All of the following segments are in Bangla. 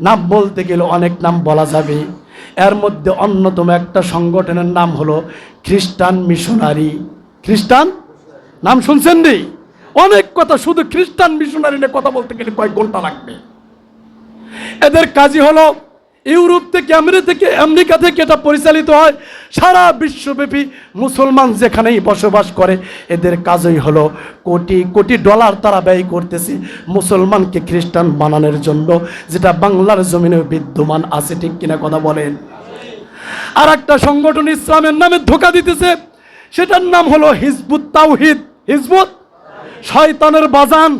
নাম বলতে গেলে অনেক নাম বলা যাবে। এর মধ্যে অন্যতম একটা সংগঠনের নাম হলো খ্রিস্টান মিশনারি। খ্রিস্টান? নাম শুনছেন নি? অনেক কথা শুধু খ্রিস্টান মিশনারি নিয়ে কথা বলতে গেলে কয়েক ঘণ্টা লাগবে। এদের কাজই হলো ইউরোপ থেকে আমেরিকা থেকে আমেরিকা থেকে এটা পরিচালিত হয়। সারা বিশ্বব্যাপী মুসলমান যেখানেই বসবাস করে, এদের কাজই হলো কোটি কোটি ডলার তারা ব্যয় করতেছে মুসলমানকে খ্রিস্টান বানানোর জন্য, যেটা বাংলার জমিনে বিদ্যমান আছে, ঠিক কিনা কথা বলেন? আর একটা সংগঠন ইসলামের নামে ধোকা দিতেছে, সেটার নাম হলো হিজবুত তাওহিদ। হিজবুত? শয়তানের বাজান।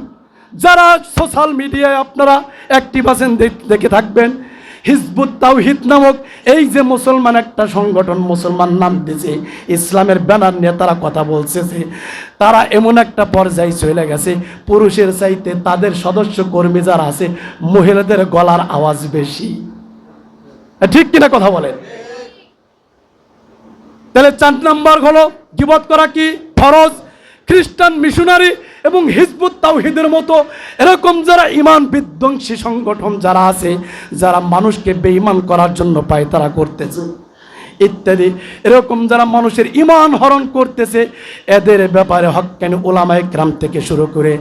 যারা সোশ্যাল মিডিয়ায় আপনারা অ্যাক্টিভ আছেন দেখ- দেখে থাকবেন। হিজবুত তাওহিদ নামক এই যে মুসলমান একটা সংগঠন মুসলমান নাম দিয়েছে, ইসলামের ব্যানার নিয়ে তারা কথা যে, তারা এমন একটা পর্যায়ে চলে গেছে, পুরুষের চাইতে তাদের সদস্য কর্মী যারা আছে, মহিলাদের গলার আওয়াজ বেশি। ঠিক কিনা কথা বলেন? তাহলে চার নাম্বার হলো গিবত করা কি? ফরজ, খ্রিস্টান মিশনারি এবং হিজবুত তাওহিদের মতো এরকম যারা ইমান বিধ্বংসী সংগঠন যারা আছে, যারা মানুষকে বেঈমান করার জন্য পায়, তারা করতেছে। ইত্যাদি। এরকম যারা মানুষের ইমান হরণ করতেছে, এদের ব্যাপারে হক্কানি ওলামায় গ্রাম থেকে শুরু করে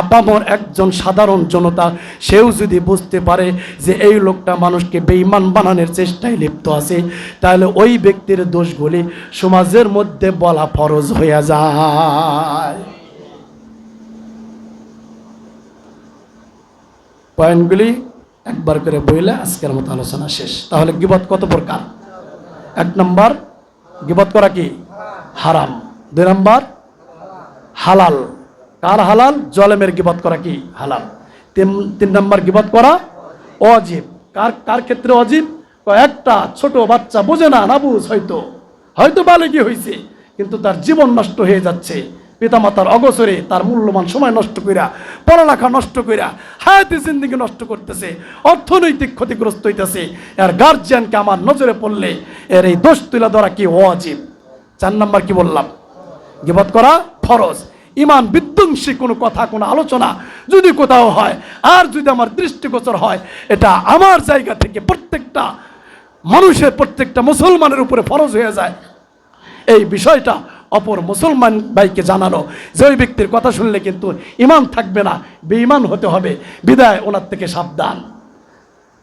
আপামর একজন সাধারণ জনতা, সেও যদি বুঝতে পারে যে এই লোকটা মানুষকে বেঈমান বানানোর চেষ্টায় লিপ্ত আছে, তাহলে ওই ব্যক্তির দোষগুলি সমাজের মধ্যে বলা ফরজ হয়ে যায়। পয়েন্টগুলি একবার করে বইলে আজকের মতো আলোচনা শেষ। তাহলে গিবত কত প্রকার? এক নম্বর, গিবত করা কি? হারাম। দুই নম্বর, হালাল। কার হালাল? জলেমের গিবত করা কি? হালাল। তিন তিন নম্বর, গিবত করা অজীব। কার কার ক্ষেত্রে অজীব? একটা ছোট বাচ্চা বোঝে না না বুঝ হয়তো। হয়তো বালেকি হয়েছে কিন্তু তার জীবন নষ্ট হয়ে যাচ্ছে। পিতামাতার অগসরে তার মূল্যবান সময় নষ্ট কইরা, পড়ালেখা নষ্ট কইরা, হায়াতি জিন্দিগি নষ্ট করতেছে, অর্থনৈতিক ক্ষতিগ্রস্ত হইতেছে। এর গার্জিয়ানকে আমার নজরে পড়লে এর এই দোষ তুলে ধরা কি অজীব চার নাম্বার কি বললাম? গিবত করা ফরজ। ইমান বিধ্বংসী কোনো কথা, কোনো আলোচনা যদি কোথাও হয়, আর যদি আমার দৃষ্টিগোচর হয়, এটা আমার জায়গা থেকে প্রত্যেকটা মানুষের, প্রত্যেকটা মুসলমানের উপরে ফরজ হয়ে যায়। এই বিষয়টা অপর মুসলমান ভাইকে জানানো যে ওই ব্যক্তির কথা শুনলে কিন্তু ইমান থাকবে না, বেঈমান হতে হবে। বিদায় ওনার থেকে সাবধান।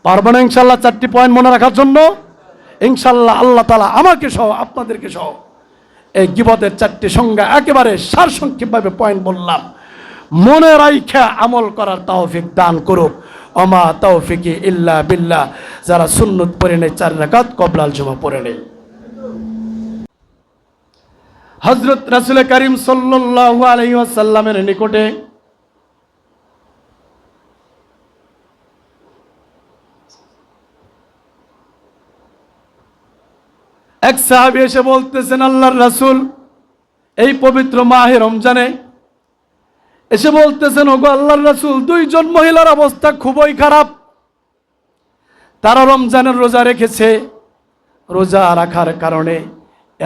পারব না ইনশাল্লাহ চারটি পয়েন্ট মনে রাখার জন্য? ইনশাল্লাহ আল্লাহ তালা আমাকে সহ, আপনাদেরকে সহ এই গিবতের চারটি সংজ্ঞা একেবারে সারসংক্ষেপভাবে পয়েন্ট বললাম। মনে রাইখা আমল করার তৌফিক দান করুক। অমা তৌফিকি ইল্লা বিল্লাহ। যারা সুন্নত পড়ে নেই, চার রাকাত কবলাল জমা পড়ে নেই। হজরত রাসুল করিম সাল্লাল্লাহু আলাইহি ওয়াসাল্লামের নিকটে এক সাহাবি এসে বলতেছেন, আল্লাহর রাসূল, এই পবিত্র মাহে রমজানে এসে বলতেছেন, ওগো আল্লাহর রাসূল, দুইজন মহিলার অবস্থা খুবই খারাপ। তারা রমজানের রোজা রেখেছে, রোজা রাখার কারণে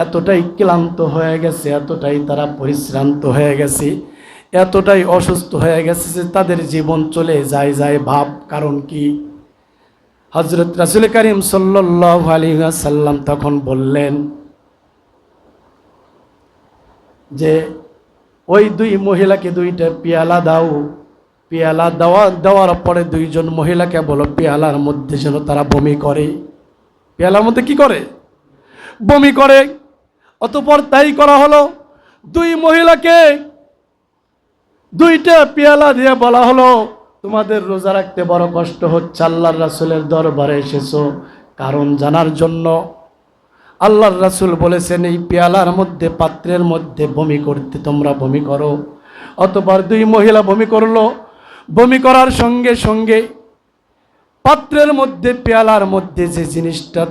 এতটাই ক্লান্ত হয়ে গেছে, এতটাই তারা পরিশ্রান্ত হয়ে গেছে, এতটাই অসুস্থ হয়ে গেছে যে তাদের জীবন চলে যায় যায় ভাব। কারণ কি? হজরত রাসুল করিম সাল্লাহ আলী সাল্লাম তখন বললেন যে, ওই দুই মহিলাকে দুইটা পেয়ালা দাও। পেয়ালা দেওয়া, দেওয়ার পরে দুইজন মহিলাকে বলো, পেয়ালার মধ্যে যেন তারা বমি করে। পেয়ালার মধ্যে কি করে? বমি করে অতপর তাই করা হলো। দুই মহিলাকে দুইটা পেয়ালা দিয়ে বলা হলো, তোমাদের রোজা রাখতে বড় কষ্ট হচ্ছে, আল্লাহর রাসুলের দরবারে এসেছ কারণ জানার জন্য। আল্লাহর রাসুল বলেছেন, এই পেয়ালার মধ্যে, পাত্রের মধ্যে বমি করতে তোমরা বমি করো। অতপর দুই মহিলা বমি করল। বমি করার সঙ্গে সঙ্গে পাত্রের মধ্যে, পেয়ালার মধ্যে যে জিনিসটা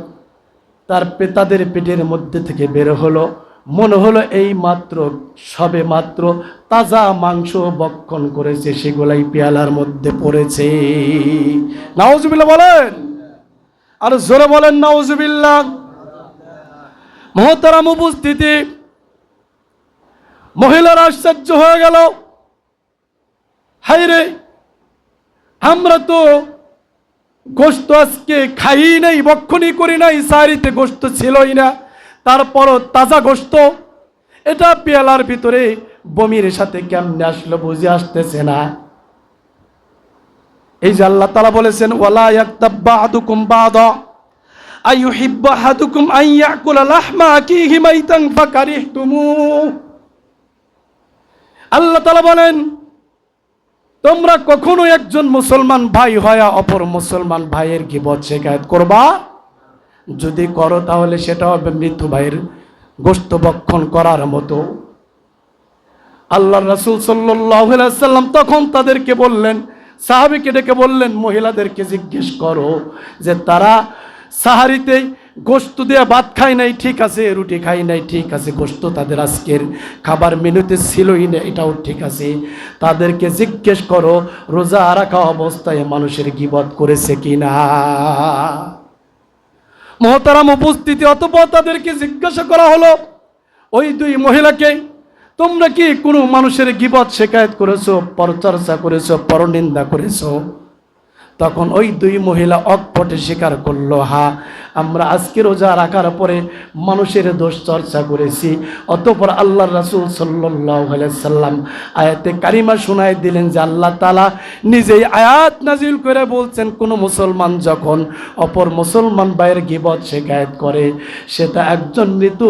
তার তাদের পেটের মধ্যে থেকে বের হলো। মনে হলো এই মাত্র, সবে মাত্র তাজা মাংস বক্ষণ করেছে সেগুলাই পেয়ালার মধ্যে পড়েছে। নাওজুবিল্লা বলেন। আর জোরে বলেন নাওজুবিল্লাহ মহতারাম উপস্থিতি। মহিলার আশ্চর্য হয়ে গেল। হাই রে আমরা তো গোস্ত আজকে খাই নাই, বক্ষণই করি নাই, সারিতে গোস্ত ছিলই না। তারপরও তাজা গোস্ত এটা পেয়ালার ভিতরে বমির সাথে কেমনে আসলো বুঝে আসতেছে না। এই যে আল্লাহ তালা বলেছেন, ওয়ালা ইয়াক্তাব্বা বাদা আল্লাহ তালা বলেন তোমরা কখনো একজন মুসলমান ভাই হয়া অপর মুসলমান ভাইয়ের গিবত শেখায়ত করবা? যদি করো তাহলে সেটা হবে মৃত্যু ভাইয়ের গোস্ত বক্ষণ করার মতো। আল্লাহ রাসুল সাল্লাম তখন তাদেরকে বললেন, সাহাবিকে ডেকে বললেন, মহিলাদেরকে জিজ্ঞেস করো যে তারা সাহারিতে গোস্ত দিয়ে ভাত খাই নাই, ঠিক আছে, রুটি খাই নাই, ঠিক আছে গোস্ত তাদের আজকের খাবার মেনুতে ছিলই না, এটাও ঠিক আছে। তাদেরকে জিজ্ঞেস করো, রোজা রাখা অবস্থায় মানুষের গিবত করেছে কিনা? মহতারাম উপস্থিতি, অতপর তাদেরকে জিজ্ঞাসা করা হলো, ওই দুই মহিলাকে তোমরা কি কোনো মানুষের গিবত শেখায়ত করেছ, পরচর্চা করেছ, পরনিন্দা করেছ? তখন ওই দুই মহিলা অকপটে স্বীকার করল, হা, আমরা আজকে রোজা রাখার পরে মানুষের দোষ চর্চা করেছি। অতপর আল্লাহ রাসুল সাল্লাম আয়াতে কারিমা শোনায় দিলেন যে আল্লাহ তালা নিজেই আয়াত নাজিল করে বলছেন, কোনো মুসলমান যখন অপর মুসলমান ভাইয়ের গিবত শেখায়ত করে সেটা একজন মৃত্যু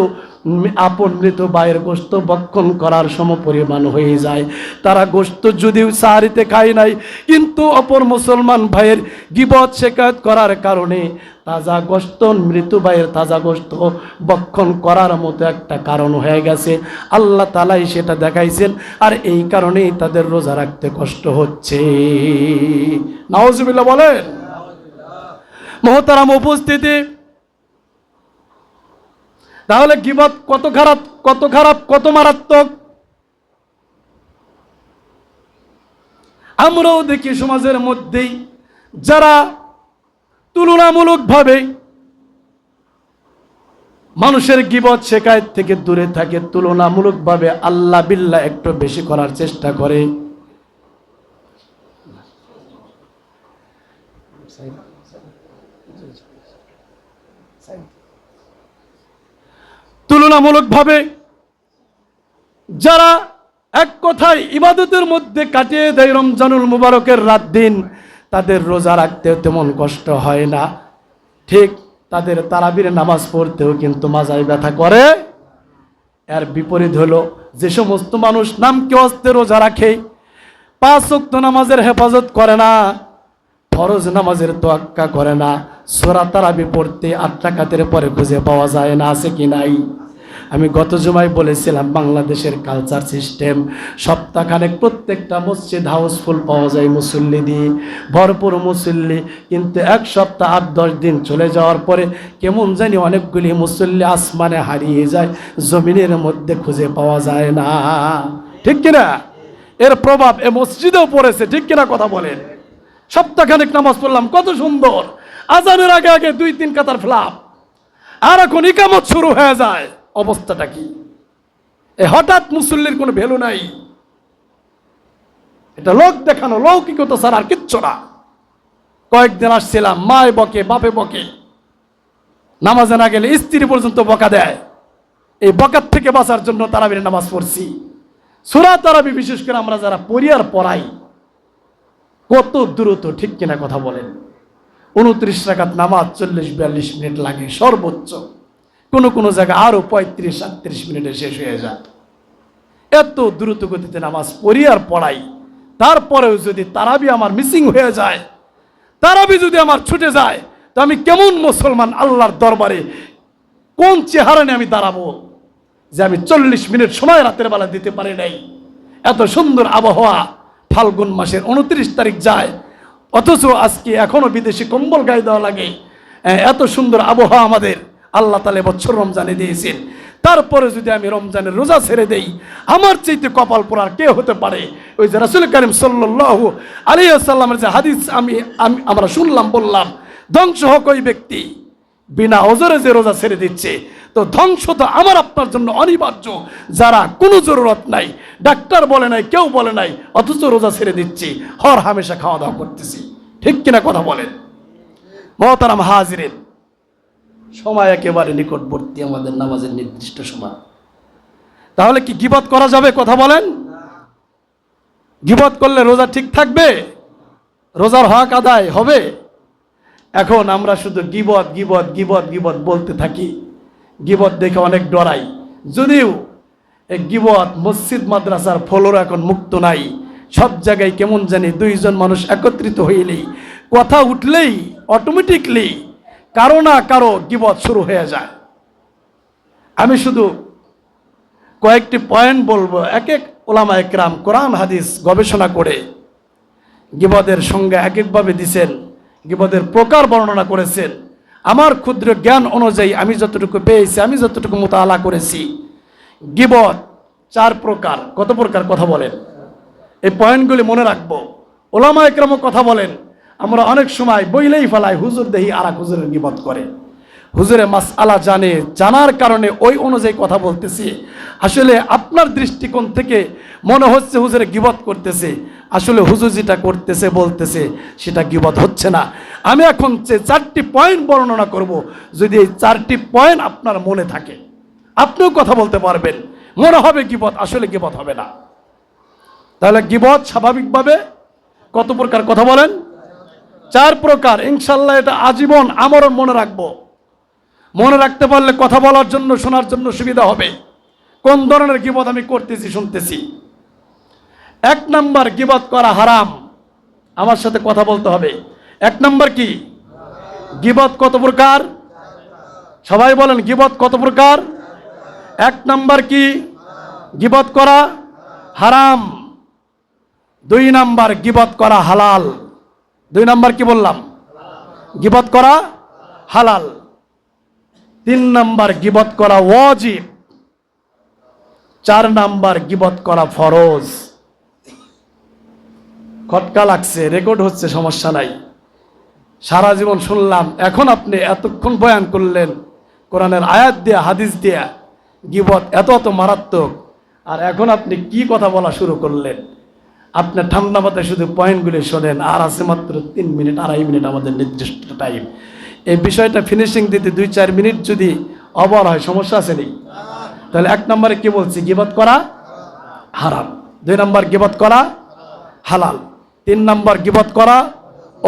আপন মৃত বায়ের গোস্ত বক্ষণ করার সম পরিমাণ হয়ে যায়। তারা গোস্ত যদিও সাহারিতে খায় নাই, কিন্তু অপর মুসলমান ভাইয়ের গিবত শেখায়ত করার কারণে তাজা গোস্ত, মৃত ভাইয়ের তাজা গোস্ত বক্ষণ করার মতো একটা কারণ হয়ে গেছে। আল্লাহ তালাই সেটা দেখাইছেন, আর এই কারণেই তাদের রোজা রাখতে কষ্ট হচ্ছে। নওয়াজবিল্লা বলেন। মহতারাম উপস্থিতি তাহলে গিবত কত খারাপ কত খারাপ, কত মারাত্মক? আমরাও দেখি সমাজের মধ্যেই যারা তুলনামূলকভাবে মানুষের গিবত শেখায় থেকে দূরে থাকে, তুলনামূলকভাবে আল্লাহ বিল্লাহ একটু বেশি করার চেষ্টা করে। তুলনামূলকভাবে যারা এক কথায় ইবাদতের মধ্যে কাটিয়ে দেয় রমজানুল মুবারকের রাত দিন, তাদের রোজা রাখতে তেমন কষ্ট হয় না। ঠিক তাদের তারাবির নামাজ পড়তেও কিন্তু মাজায় ব্যথা করে। এর বিপরীত হলো, যে সমস্ত মানুষ নামকে অস্তে রোজা রাখে, পাঁচ নামাজের হেফাজত করে না, ফরজ নামাজের তোয়াক্কা করে না সোরা তারাবি পড়তে আট টাকাতের পরে খুঁজে পাওয়া যায় না, আছে কি নাই? আমি গত জুমায় বলেছিলাম, বাংলাদেশের কালচার সিস্টেম সপ্তাহখানেক প্রত্যেকটা মসজিদ হাউসফুল পাওয়া যায় মুসল্লি দিয়ে, ভরপুর মুসল্লি। কিন্তু এক সপ্তাহ আট, দশ দিন চলে যাওয়ার পরে কেমন জানি অনেকগুলি মুসল্লি আসমানে হারিয়ে যায়, জমিনের মধ্যে খুঁজে পাওয়া যায় না। ঠিক কিনা? এর প্রভাব এ মসজিদেও পড়েছে, ঠিক কিনা কথা বলেন? সপ্তাহখানেক নামাজ পড়লাম, কত সুন্দর। আজানের আগে আগে দুই তিন কাতার ফ্লাপ। আর এখন ইকামত শুরু হয়ে যায়। অবস্থাটা কি? এ হঠাৎ মুসল্লির কোনো ভ্যালু নাই। এটা লোক দেখানো, লৌকিকতা ছাড়া আর কিচ্ছু না। কয়েকদিন আসছিলাম, মায় বকে, বাপে বকে। নামাজে না গেলে স্ত্রী পর্যন্ত বকা দেয়। এই বকার থেকে বাঁচার জন্য তারাবির নামাজ পড়ছি। সুরা তারাবি বিশেষ করে আমরা যারা পড়ি আর পড়াই, কত দ্রুত ঠিক কিনা কথা বলেন। উনত্রিশ রাখাত নামাজ, চল্লিশ, বিয়াল্লিশ মিনিট লাগে, সর্বোচ্চ। কোনো কোনো জায়গায় আরও পঁয়ত্রিশ, সাতত্রিশ মিনিটে শেষ হয়ে যায়। এত দ্রুত গতিতে নামাজ পড়ি আর পড়াই। তারপরেও যদি তারাবি আমার মিসিং হয়ে যায়, তারাবি যদি আমার ছুটে যায়, তো আমি কেমন মুসলমান আল্লাহর দরবারে, কোন চেহারা নিয়ে আমি দাঁড়াবো যে আমি চল্লিশ মিনিট সময় রাতের বেলা দিতে পারি নাই? এত সুন্দর আবহাওয়া, ফাল্গুন মাসের উনত্রিশ তারিখ যায় অথচ আজকে এখনও বিদেশি কম্বল গায়ে দেওয়া লাগে। এত সুন্দর আবহাওয়া আমাদের। আল্লাহ তালে বছর রমজানে দিয়েছেন। তারপরে যদি আমি রমজানের রোজা ছেড়ে দেই, আমার চাইতে কপাল পোড়ার কে হতে পারে? ওই যে রাসুল করিম সাল্লাহ আলিয়া সাল্লামের যে হাদিস আমি আমি, আমরা শুনলাম, বললাম, ধ্বংস হোক ওই ব্যক্তি। বিনা ওজরে যে রোজা ছেড়ে দিচ্ছে, তো ধ্বংস তো আমার আপনার জন্য অনিবার্য, যারা কোনো জরুরত নাই। ডাক্তার বলে নাই, কেউ বলে নাই, অথচ রোজা ছেড়ে দিচ্ছি, হর হামেশা খাওয়া দাওয়া করতেছি। ঠিক কিনা কথা বলেন? মহতারাম হাজিরেন, সময় একেবারে নিকটবর্তী আমাদের নামাজের নির্দিষ্ট সময়। তাহলে কি গিবত করা যাবে কথা বলেন? গিবত করলে রোজা ঠিক থাকবে? রোজার হক আদায় হবে? এখন আমরা শুধু গিবত গিবত গিবত গিবত বলতে থাকি। গিবত দেখে অনেক ডরাই। যদিও এই গিবত মসজিদ, মাদ্রাসার ফলর এখন মুক্ত নাই। সব জায়গায় কেমন জানি দুইজন মানুষ একত্রিত হইলেই, কথা উঠলেই অটোমেটিকলি কারও না কারও গিবত শুরু হয়ে যায়। আমি শুধু কয়েকটি পয়েন্ট বলব। এক এক ওলামা একরাম কোরআন, হাদিস গবেষণা করে গিবদের সঙ্গে এক একভাবে দিছেন। গিবদের প্রকার বর্ণনা করেছেন। আমার ক্ষুদ্র জ্ঞান অনুযায়ী আমি যতটুকু পেয়েছি, আমি যতটুকু মোতালা করেছি। গিবত চার প্রকার। কত প্রকার কথা বলেন? এই পয়েন্টগুলি মনে রাখব। ওলামা একরম কথা বলেন, আমরা অনেক সময় বইলেই ফেলাই, হুজুর দেহি আর হুজুরের গিবদ করে। হুজুরে মাস আলা জানে, জানার কারণে ওই অনুযায়ী কথা বলতেছি। আসলে আপনার দৃষ্টিকোণ থেকে মনে হচ্ছে হুজুরে গিবত করতেছে। আসলে হুজুর যেটা করতেছে, বলতেছে, সেটা গিবত হচ্ছে না। আমি এখন যে চারটি পয়েন্ট বর্ণনা করব, যদি এই চারটি পয়েন্ট আপনার মনে থাকে, আপনিও কথা বলতে পারবেন। মনে হবে গিবত, আসলে গিবত হবে না। তাহলে গিবত স্বাভাবিকভাবে কত প্রকার কথা বলেন? চার প্রকার। ইনশাল্লাহ এটা আজীবন আমরণ মনে রাখব। মনে রাখতে পারলে কথা বলার জন্য, শোনার জন্য সুবিধা হবে। কোন ধরনের গিবত আমি করতেছি, শুনতেছি? এক নাম্বার গিবত করা হারাম। আমার সাথে কথা বলতে হবে। এক নাম্বার কি? গিবত কত প্রকার? সবাই বলেন, গিবত কত প্রকার? এক নাম্বার কি? গিবত করা হারাম। দুই নাম্বার গিবত করা হালাল। দুই নাম্বার কি বললাম? গিবত করা হালাল। তিন নাম্বার গিবত করা ওয়াজিব, চার নাম্বার গিবত করা ফরজ। খটকা লাগছে, রেকর্ড হচ্ছে, সমস্যা নাই। সারা জীবন শুনলাম, এখন আপনি এতক্ষণ বয়ান করলেন, কোরআনের আয়াত দিয়া, হাদিস দিয়া, গিবত এত এত মারাত্মক, আর এখন আপনি কি কথা বলা শুরু করলেন? আপনার ঠান্ডা মাথায় শুধু পয়েন্টগুলি শোনেন, আর আছে মাত্র তিন মিনিট, আড়াই মিনিট আমাদের নির্দিষ্ট টাইম এই বিষয়টা ফিনিশিং দিতে দুই, চার মিনিট যদি অবর হয়, সমস্যা আছে নেই। তাহলে এক নম্বরে কি বলছি? গিবত করা হারাম। দুই নম্বর গিবত করা হালাল। তিন নম্বর গিবত করা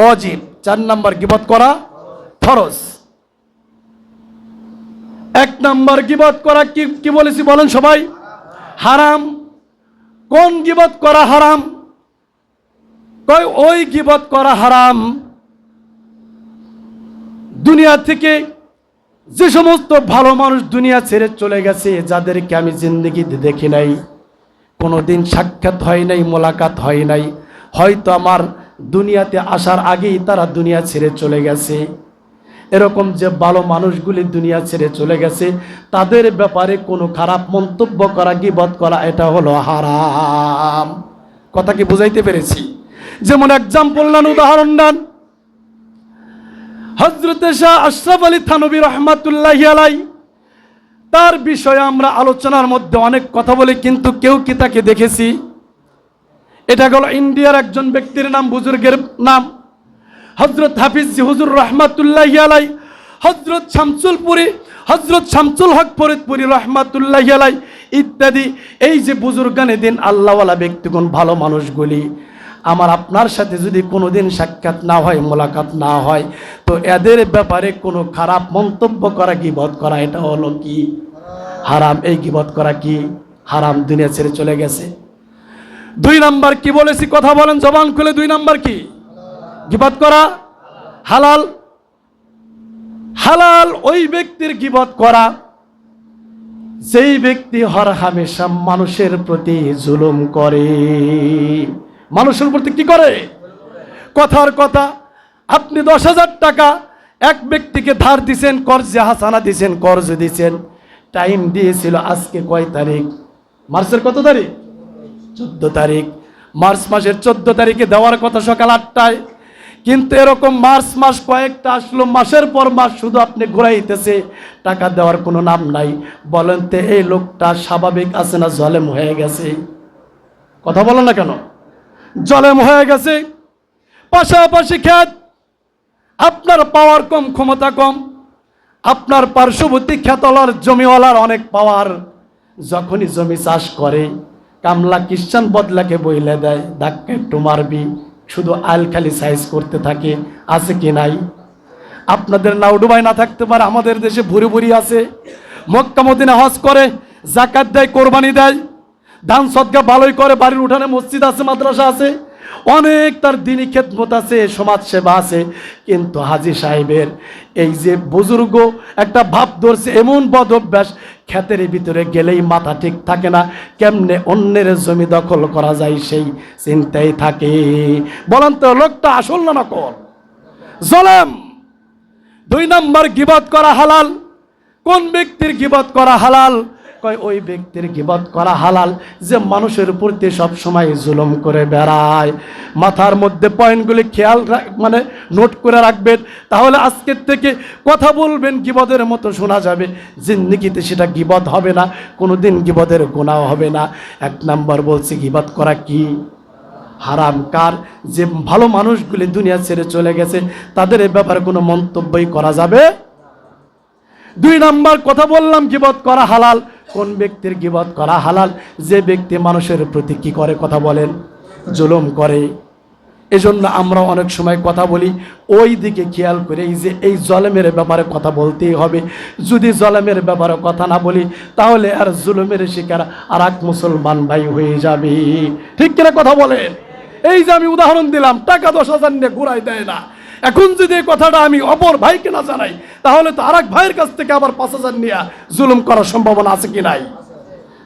অজীব। চার নম্বর গিবত করা ফরজ। এক নম্বর গিবত করা কি কি বলেছি বলেন সবাই? হারাম। কোন গিবত করা হারাম? কই ওই গিবত করা হারাম দুনিয়া থেকে যে সমস্ত ভালো মানুষ দুনিয়া ছেড়ে চলে গেছে, যাদেরকে আমি জিন্দগিতে দেখি নাই, কোনোদিন সাক্ষাৎ হয় নাই, মোলাকাত হয় নাই। হয়তো আমার দুনিয়াতে আসার আগেই তারা দুনিয়া ছেড়ে চলে গেছে। এরকম যে ভালো মানুষগুলি দুনিয়া ছেড়ে চলে গেছে, তাদের ব্যাপারে কোনো খারাপ মন্তব্য করা, গিবত করা, এটা হলো হারাম। কথা কি বুঝাইতে পেরেছি? যেমন এক্সাম্পল নেন, উদাহরণ নেন। হজরত শাহ আশরাফ আলী থানবী রহমাতুল্লাহ আলাই তার বিষয়ে আমরা আলোচনার মধ্যে অনেক কথা বলি, কিন্তু কেউ কি তাকে দেখেছি? এটা হলো ইন্ডিয়ার একজন ব্যক্তির নাম, বুজুর্গের নাম হজরত হাফিজ হুজুর রহমাতুল্লাহ আলাই হজরত শামসুলপুরি হজরত শামসুল হক ফরিদপুরি রহমাতুল্লাহ আলাই ইত্যাদি। এই যে বুজুর্গানে দিন আল্লাহওয়ালা ব্যক্তিগণ, ভালো মানুষগুলি আমার আপনার সাথে যদি কোনোদিন সাক্ষাৎ না হয়, মোলাকাত না হয়, তো এদের ব্যাপারে কোনো খারাপ মন্তব্য করা কি বধ করা, এটা হলো কি? হারাম। এই গিবত করা কি? হারাম। দুনিয়া ছেড়ে চলে গেছে। দুই নাম্বার কি বলেছি? কথা বলেন, জবান খুলে। দুই নাম্বার কি? গিবত করা? হালাল। হালাল ওই ব্যক্তির গিবত করা, যেই ব্যক্তি হর হামেশা মানুষের প্রতি জুলুম করে। মানুষের প্রতি কি করে? কথার কথা, আপনি দশ হাজার টাকা এক ব্যক্তিকে ধার দিছেন, কর্জে হাসানা দিছেন, কর্জ দিছেন। টাইম দিয়েছিল আজকে কয় তারিখ? মার্চের কত তারিখ? চোদ্দ তারিখ। মার্চ মাসের চোদ্দ তারিখে দেওয়ার কথা সকাল আটটায়। কিন্তু এরকম মার্চ মাস কয়েকটা আসলো, মাসের পর মাস শুধু আপনি ঘুরাইতেছে, টাকা দেওয়ার কোনো নাম নাই। বলেন তো, এই লোকটা স্বাভাবিক আছে না জলেম হয়ে গেছে? কথা বলো না কেন? জলেম হয়ে গেছে। পাশাপাশি খ্যাত আপনার পাওয়ার কম, ক্ষমতা কম। আপনার পার্শ্ববর্তী খেতলার জমিওয়ালার অনেক পাওয়ার যখনই জমি চাষ করে, কামলা খ্রিস্টান বদলাকে বইলে দেয়, ধাক্কা একটু মারবি, শুধু আইল খালি সাইজ করতে থাকে, আছে কি নাই? আপনাদের নাউডুবাই না থাকতে পারে, আমাদের দেশে ভুরি ভুরি আছে। মক্কা মদিনা হজ করে, জাকাত দেয়, কোরবানি দেয়। দান সদকা ভালোই করে, বাড়ির উঠানে মসজিদ আছে, মাদ্রাসা আছে। অনেক তার দিনী খেদমত আছে, সমাজ সেবা আছে। কিন্তু হাজি সাহেবের এই যে বুজুর্গ একটা ভাব ধরছে, এমন বদ অভ্যাস ক্ষেতের ভিতরে গেলেই মাথা ঠিক থাকে না। কেমনে অন্যের জমি দখল করা যায় সেই চিন্তাই থাকে। বলেন তো, লোকটা আসল না নকল? জলেম। দুই নম্বর গিবত করা হালাল, কোন ব্যক্তির গিবত করা হালাল? কয় ওই ব্যক্তির গিবত করা হালাল যে মানুষের প্রতি সব সময় জুলুম করে বেড়ায়। মাথার মধ্যে পয়েন্টগুলি খেয়াল মানে নোট করে রাখবেন। তাহলে আজকের থেকে কথা বলবেন, গিবদের মতো শোনা যাবে। জিন্দিগিতে সেটা গিবত হবে না, কোনোদিন গিবদের গোনাও হবে না। এক নাম্বার বলছি, গিবত করা কি? হারাম কার? যে ভালো মানুষগুলি দুনিয়া ছেড়ে চলে গেছে, তাদের এ ব্যাপারে কোনো মন্তব্যই করা যাবে? দুই নাম্বার, কথা বললাম, গিবত করা হালাল। কোন ব্যক্তির গিবত করা হালাল? যে ব্যক্তি মানুষের প্রতি কি করে কথা বলেন? জুলুম করে। এজন্য আমরা অনেক সময় কথা বলি, ওই দিকে খেয়াল করে এই যে এই জলেমের ব্যাপারে কথা বলতেই হবে। যদি জলেমের ব্যাপারে কথা না বলি, তাহলে আর জুলুমের শিকার আর এক মুসলমান ভাই হয়ে যাবে। ঠিক কিনা কথা বলেন? এই যে আমি উদাহরণ দিলাম, টাকা দশ হাজার নিয়ে ঘুরাই দেয় না। এখন যদি এই কথাটা আমি অপর ভাইকে না জানাই, তাহলে তো আর এক ভাইয়ের কাছ থেকে আবার পাঁচ হাজার নিয়ে জুলুম করার সম্ভাবনা আছে কি নাই?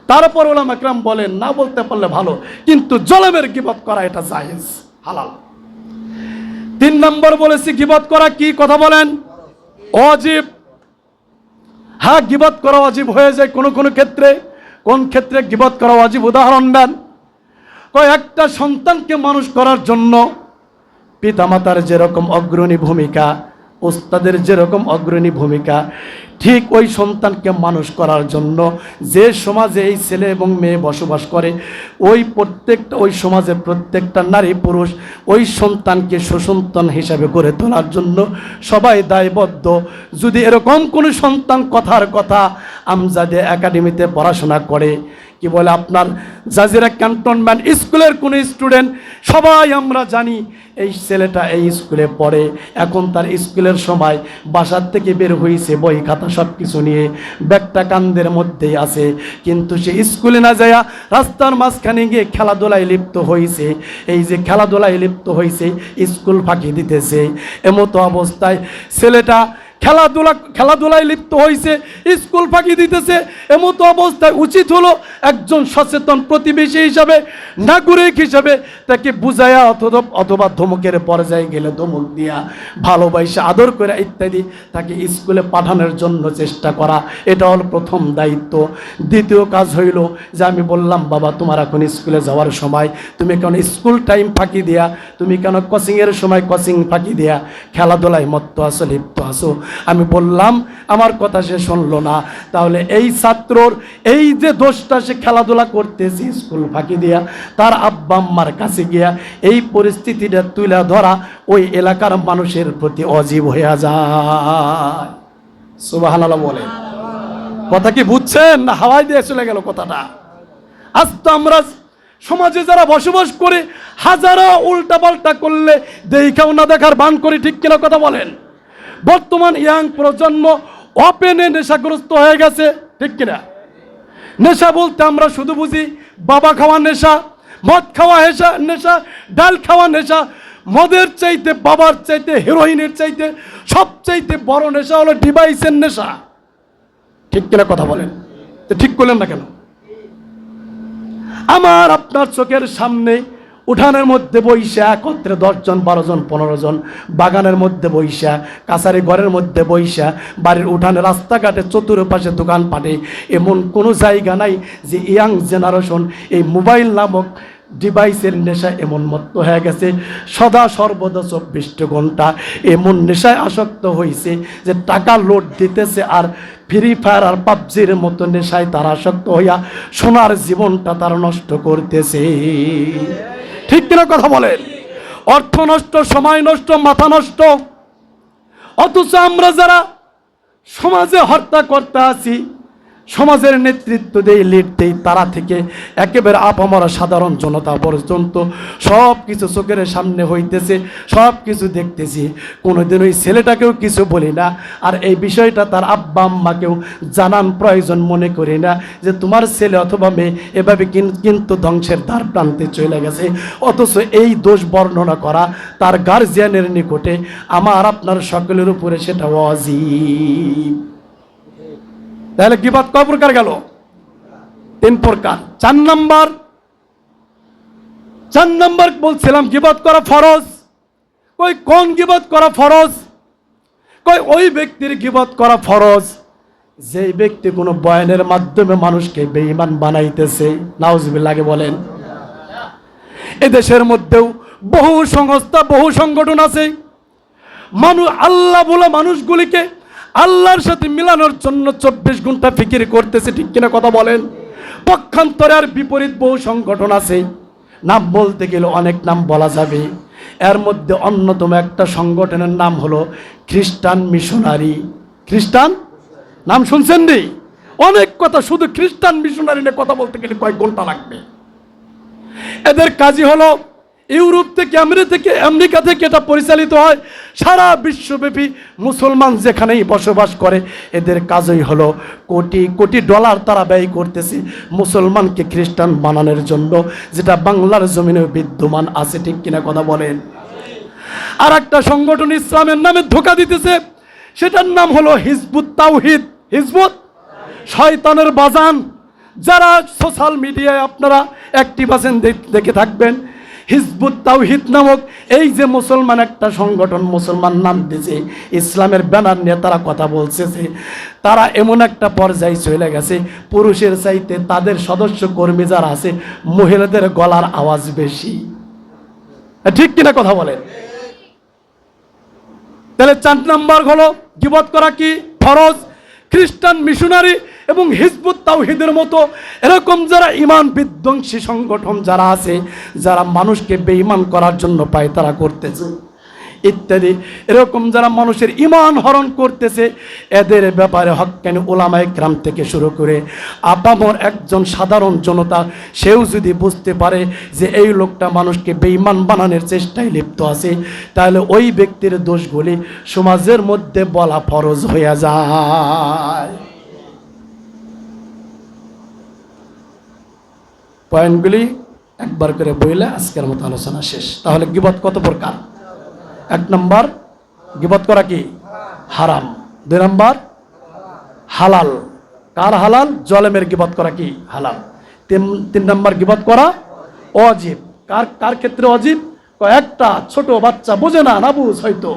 তারপর ওলাম একরাম বলেন, না বলতে পারলে ভালো, কিন্তু জলেমের গিবত করা এটা জায়েজ, হালাল। তিন নম্বর বলেছি, গিবত করা কি? কথা বলেন। অজীব। হ্যাঁ গিবত করা অজীব হয়ে যায় কোনো কোনো ক্ষেত্রে। কোন ক্ষেত্রে গিবত করা অজীব? উদাহরণ দেন। কয় একটা সন্তানকে মানুষ করার জন্য পিতামাতার যেরকম অগ্রণী ভূমিকা ওস্তাদের যেরকম অগ্রণী ভূমিকা, ঠিক ওই সন্তানকে মানুষ করার জন্য যে সমাজে এই ছেলে এবং মেয়ে বসবাস করে, ওই প্রত্যেকটা, ওই সমাজের প্রত্যেকটা নারী পুরুষ ওই সন্তানকে সুসন্তান হিসাবে গড়ে তোলার জন্য সবাই দায়বদ্ধ। যদি এরকম কোনো সন্তান কথার কথা আমজাদে একাডেমিতে পড়াশোনা করে কি বলে আপনার জাজিরা ক্যান্টনমেন্ট স্কুলের কোনো স্টুডেন্ট? সবাই আমরা জানি এই ছেলেটা এই স্কুলে পড়ে। এখন তার স্কুলের সময় বাসার থেকে বের হয়েছে বই খাতা সব কিছু নিয়ে। ব্যাগটা কান্দের মধ্যেই আছে। কিন্তু সে স্কুলে না যায়া রাস্তার মাঝখানে গিয়ে খেলাধুলায় লিপ্ত হয়েছে এই যে খেলাধুলায় লিপ্ত হয়েছে স্কুল ফাঁকি দিতেছে। এমতো অবস্থায় ছেলেটা খেলাধুলা খেলাধুলায় লিপ্ত হয়েছে স্কুল ফাঁকি দিতেছে। এমতো অবস্থায় উচিত হলো একজন সচেতন প্রতিবেশী হিসাবে, নাগরিক হিসাবে তাকে বুঝাইয়া অথবা অথবা ধমকের পর্যায়ে গেলে ধমক দিয়া ভালোবাসা, আদর করে ইত্যাদি তাকে স্কুলে পাঠানোর জন্য চেষ্টা করা, এটা হলো প্রথম দায়িত্ব। দ্বিতীয় কাজ হইল যে আমি বললাম, বাবা, তোমার এখন স্কুলে যাওয়ার সময়, তুমি কেন স্কুল টাইম ফাঁকি দিয়া, তুমি কেন কোচিংয়ের সময় কোচিং ফাঁকি দিয়া খেলাধুলায় মত্ত আসো লিপ্ত আসো আমি বললাম, আমার কথা সে শুনলো না। তাহলে এই ছাত্রর এই যে দোষটা সে খেলাধুলা করতেছে স্কুল ফাঁকি দিয়া, তার আব্বা আম্মার কাছে গিয়া এই পরিস্থিতিটা তুলে ধরা ওই এলাকার মানুষের প্রতি অজীব হইয়া যায়। সুবাহ বলে কথা কি বুঝছেন না হাওয়াই দিয়ে চলে গেল কথাটা? আজ তো আমরা সমাজে যারা বসবাস করে হাজারো উল্টা পাল্টা করলে দেখাও না দেখার বান করি ঠিক কিনা কথা বলেন। বর্তমান ইয়াং প্রজন্ম অপেনে নেশাগ্রস্ত হয়ে গেছে, ঠিক কিনা? নেশা বলতে আমরা শুধু বুঝি বাবা খাওয়া নেশা, মদ খাওয়া হেসা নেশা, ডাল খাওয়া নেশা, মদের চাইতে, বাবার চাইতে হিরোইনের চাইতে সবচাইতে বড় নেশা হলো ডিভাইসের নেশা। ঠিক কিনা কথা বলেন? তো ঠিক করলেন না কেন? আমার আপনার চোখের সামনে উঠানের মধ্যে বইসা, একত্রে দশজন বারো জন, পনেরো জন। বাগানের মধ্যে বইসা, কাছারি ঘরের মধ্যে বইসা, বাড়ির উঠানে, রাস্তাঘাটে, চতুর্পাশে দোকান পাটে। এমন কোনো জায়গা নাই যে ইয়াং জেনারেশন এই মোবাইল নামক ডিভাইসের নেশায় এমন মত্ত হয়ে গেছে। সদা সর্বদা চব্বিশটা ঘণ্টা এমন নেশায় আসক্ত হয়েছে যে টাকা লোড দিতেছে আর ফ্রি ফায়ার আর পাবজির মতো নেশায় তারা আসক্ত হইয়া সোনার জীবনটা তারা নষ্ট করতেছে। ঠিক কিনা কথা বলেন? অর্থ নষ্ট, সময় নষ্ট, মাথা নষ্ট। অথচ আমরা যারা সমাজে হত্যা করতে আছি সমাজের নেতৃত্ব দেই লিড তারা থেকে একেবারে আপামরা সাধারণ জনতা পর্যন্ত সব কিছু চোখের সামনে হইতেছে সব কিছু দেখতেছি। কোনোদিন ওই ছেলেটাকেও কিছু বলি না, আর এই বিষয়টা তার আব্বা আম্মাকেও জানান প্রয়োজন মনে করি না যে তোমার ছেলে অথবা মেয়ে এভাবে কিন- কিন্তু ধ্বংসের দ্বার প্রান্তে চলে গেছে। অথচ এই দোষ বর্ণনা করা তার গার্জিয়ানের নিকটে আমার আপনার সকলের উপরে সেটা অজীব। তাহলে গিবাদ কয় প্রকার গেল? তিন প্রকার। চার নাম্বার চার নাম্বার বলছিলাম গিবাদ করা ফরজ। কই কোন গিবাদ করা ফরজ? কই ওই ব্যক্তির গিবাদ করা ফরজ। যেই ব্যক্তি কোনো বয়ানের মাধ্যমে মানুষকে বেঈমান বানাইতেছে নাউজবিল্লাকে বলেন। এদেশের মধ্যেও বহু সংস্থা, বহু সংগঠন আছে। মানুষ আল্লাহ বলে মানুষগুলিকে আল্লাহর সাথে মিলানোর জন্য চব্বিশ ঘণ্টা ফিকির করতেছে, ঠিক কিনা কথা বলেন? পক্ষান্তরে আর বিপরীত বহু সংগঠন আছে। নাম বলতে গেলে অনেক নাম বলা যাবে। এর মধ্যে অন্যতম একটা সংগঠনের নাম হলো খ্রিস্টান মিশনারি। খ্রিস্টান? নাম শুনছেন নি? অনেক কথা, শুধু খ্রিস্টান মিশনারি নিয়ে কথা বলতে গেলে কয়েক ঘণ্টা লাগবে। এদের কাজই হলো ইউরোপ থেকে আমেরিকা থেকে আমেরিকা থেকে এটা পরিচালিত হয়। সারা বিশ্বব্যাপী মুসলমান যেখানেই বসবাস করে, এদের কাজই হলো কোটি কোটি ডলার তারা ব্যয় করতেছে মুসলমানকে খ্রিস্টান বানানোর জন্য, যেটা বাংলার জমিনে বিদ্যমান আছে, ঠিক কিনা কথা বলেন? আর একটা সংগঠন ইসলামের নামে ধোকা দিতেছে, সেটার নাম হলো হিজবুত তাওহিদ। হিজবুত? শয়তানের বাজান। যারা সোশ্যাল মিডিয়ায় আপনারা অ্যাক্টিভ আছেন দেখ- দেখে থাকবেন। হিজবুত তাওহিদ নামক এই যে মুসলমান একটা সংগঠন মুসলমান নাম দিয়েছে, ইসলামের ব্যানার নিয়ে তারা কথা বলতেছে তারা এমন একটা পর্যায়ে চলে গেছে, পুরুষের চাইতে তাদের সদস্য কর্মী যারা আছে, মহিলাদের গলার আওয়াজ বেশি। ঠিক কিনা কথা বলেন? তাহলে চার নাম্বার হলো গিবত করা কি? ফরজ। খ্রিস্টান মিশনারি এবং হিজবুত তাওহিদের মতো এরকম যারা ইমান বিধ্বংসী সংগঠন যারা আছে, যারা মানুষকে বেঈমান করার জন্য পায় তারা করতেছে। ইত্যাদি। এরকম যারা মানুষের ইমান হরণ করতেছে, এদের ব্যাপারে হক্কানি ওলামায় গ্রাম থেকে শুরু করে আপামর একজন সাধারণ জনতা, সেও যদি বুঝতে পারে যে এই লোকটা মানুষকে বেঈমান বানানোর চেষ্টায় লিপ্ত আছে, তাহলে ওই ব্যক্তির দোষগুলি সমাজের মধ্যে বলা ফরজ হয়ে যায়। পয়েন্টগুলি একবার করে বইলে আজকের মতো আলোচনা শেষ। তাহলে গিবত কত প্রকার? এক নম্বর, গিবত করা কি? হারাম। দুই নম্বর, হালাল। কার হালাল? জলেমের গিবত করা কি? হালাল। তিন তিন নম্বর, গিবত করা অজীব। কার কার ক্ষেত্রে অজীব? একটা ছোট বাচ্চা বোঝে না না বুঝ হয়তো।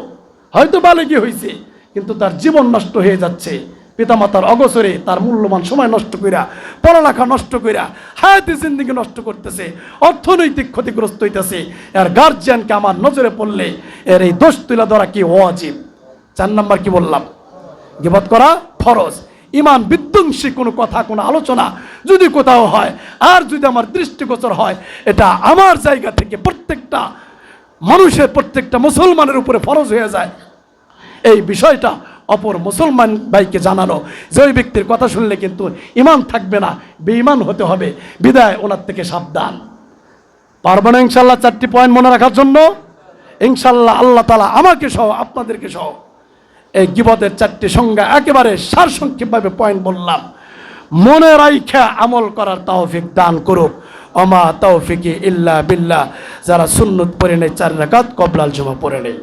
হয়তো বালেকি হয়েছে কিন্তু তার জীবন নষ্ট হয়ে যাচ্ছে। পিতামাতার অগসরে তার মূল্যবান সময় নষ্ট কইরা, পড়ালেখা নষ্ট কইরা, হায়াতি জিন্দিগি নষ্ট করতেছে, অর্থনৈতিক ক্ষতিগ্রস্ত হইতেছে। এর গার্জিয়ানকে আমার নজরে পড়লে এর এই দোষ তুলে ধরা কি অজীব চার নাম্বার কি বললাম? গিবত করা ফরজ। ইমান বিধ্বংসী কোনো কথা, কোনো আলোচনা যদি কোথাও হয়, আর যদি আমার দৃষ্টিগোচর হয়, এটা আমার জায়গা থেকে প্রত্যেকটা মানুষের, প্রত্যেকটা মুসলমানের উপরে ফরজ হয়ে যায়। এই বিষয়টা অপর মুসলমান ভাইকে জানানো। যে ওই ব্যক্তির কথা শুনলে কিন্তু ইমান থাকবে না, বেঈমান হতে হবে। বিদায়, ওনার থেকে সাবধান। পারব না ইনশাল্লাহ চারটি পয়েন্ট মনে রাখার জন্য? ইনশাল্লাহ আল্লাহ তালা আমাকে সহ, আপনাদেরকে সহ এই গিবতের চারটি সংজ্ঞা একেবারে সারসংক্ষেপভাবে পয়েন্ট বললাম। মনে রাইখা আমল করার তৌফিক দান করুক। অমা তৌফিকি ইল্লা বিল্লাহ। যারা সুন্নত পড়ে নেই, চার রাকাত কবলাল জমা পড়ে নেই।